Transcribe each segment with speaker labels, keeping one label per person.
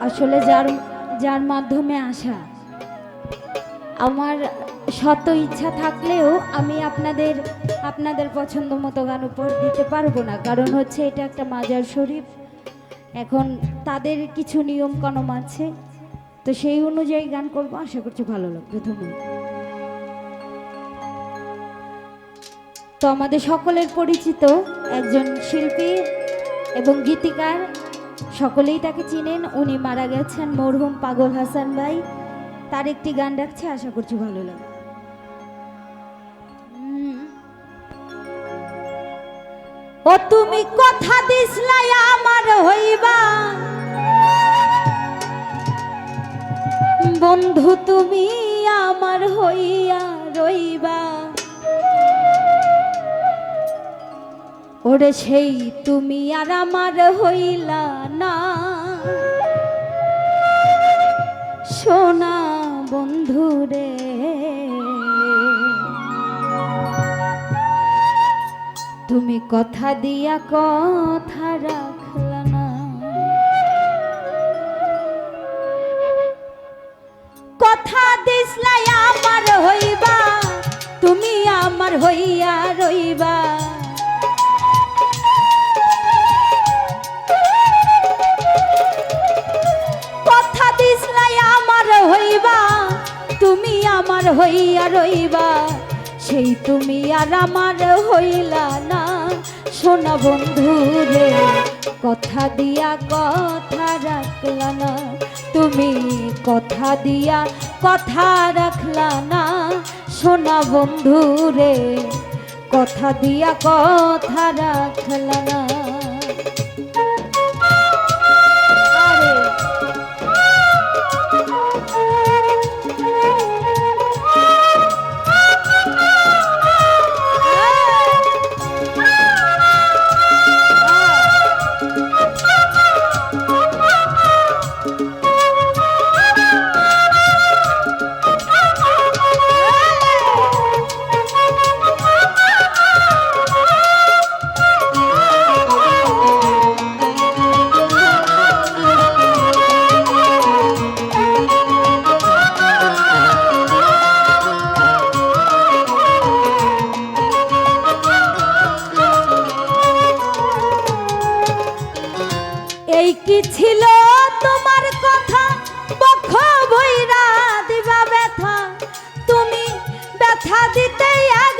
Speaker 1: আসলে যার যার মাধ্যমে আসা। আমার শত ইচ্ছা থাকলেও আমি আপনাদের আপনাদের পছন্দ মতো গান উপর দিতে পারব না। কারণ হচ্ছে এটা একটা মাজার শরীফ। এখন তাদের কিছু নিয়ম কানুন আছে। তো সেই অনুযায়ী গান করব। আশা করছি ভালো লাগবে। ধন্যবাদ। তো আমাদের সকলের পরিচিত একজন শিল্পী এবং গীতিকার সকলেই তাকে চিনেন। উনি মারা গেছেন মরহুম পাগল হাসান ভাই। তার একটি গান রাখছে আশা করছি ভালো লাগে। ও তুমি কথা দিসলাই আমার হইবা। বন্ধু তুমি আমার হইয়া রইবা। ওরে সেই তুমি আর আমার হইলা না। সোনা বন্ধু রে, তুমি কথা দিয়া কথা রাখলা না। কথা দিসলাই আমার হইবা, তুমি আমার হইয়া রইবা। আমার হইয়া রইবা, সেই তুমি আর আমার হইলা না। সোনা বন্ধু রে কথা দিয়া কথা রাখলা না। তুমি কথা দিয়া কথা রাখলা না। সোনা বন্ধু রে কথা দিয়া কথা রাখলা না। কি ছিল তোমার কথা? বক্ষ বইরা দিবা ব্যথা। তুমি ব্যথা দিতে একবার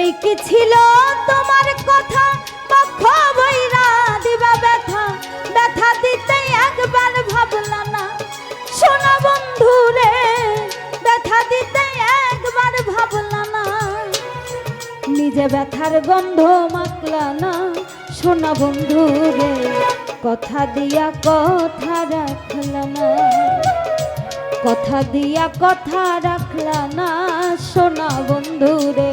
Speaker 1: এই কি ছিল তোমার কথা? দিবা ব্যথা। একবার বন্ধু রে দিতে একবার নিজে ব্যথার গন্ধ মাখলা না। শোনা বন্ধু রে কথা দিয়া কথা রাখলা না। কথা দিয়া কথা রাখলা না। শোনা বন্ধু রে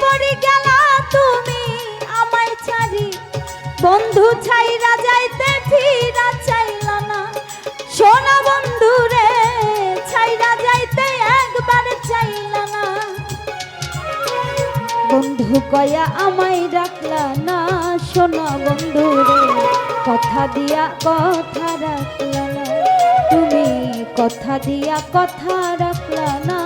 Speaker 1: পড়ি গেলা তুমি বন্ধু ছাইরা যাইতে ফিরা চাইল না। সোনা বন্ধু রে ছাইরা যাইতে একবার চাইল না। বন্ধু কয়া আমায় রাখলা না, সোনা বন্ধু রে, কথা দিয়া কথা রাখলা না। তুমি কথা দিয়া কথা রাখলা না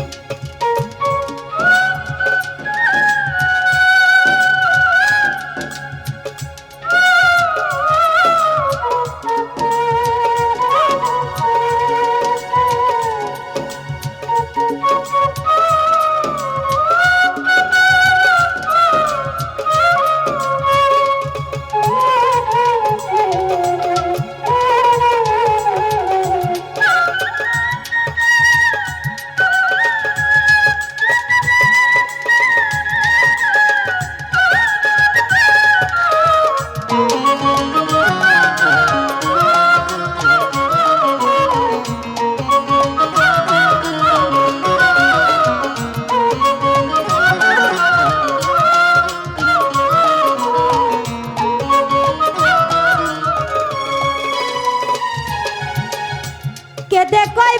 Speaker 1: কেদে কই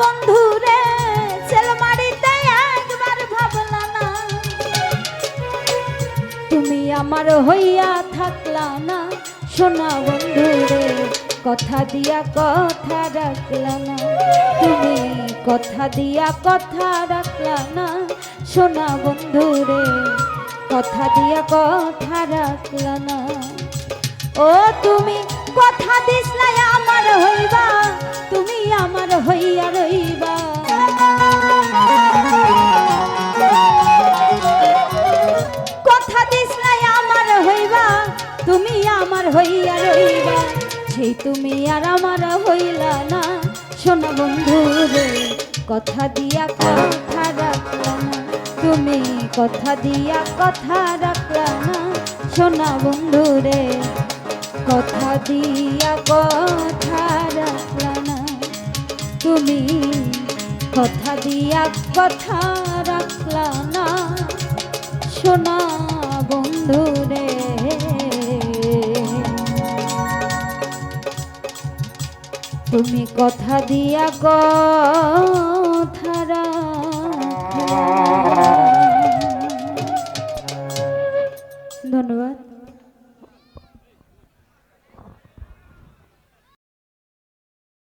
Speaker 1: বন্ধু আমার হইয়া থাকলা না, সোনা বন্ধু রে কথা দিয়া কথা রাখলা না। তুমি কথা দিয়া কথা রাখলা না, সোনা বন্ধু রে কথা দিয়া কথা রাখলা না। ও তুমি কথা দিসলাই আমার হইবা, তুমি আমার হইয়া রইবা। হইয়া রইবা সেই তুমি আর আমার হইলা না। শোনা বন্ধু রে, কথা দিয়া কথা রাখলা না। তুমি কথা দিয়া কথা রাখলা শোনা বন্ধু রে, কথা দিয়া কথা রাখলা না। তুমি কথা দিয়া কথা রাখলা না। সোনা বন্ধু তুমি কথা দিয়া কথারা ধন্যবাদ।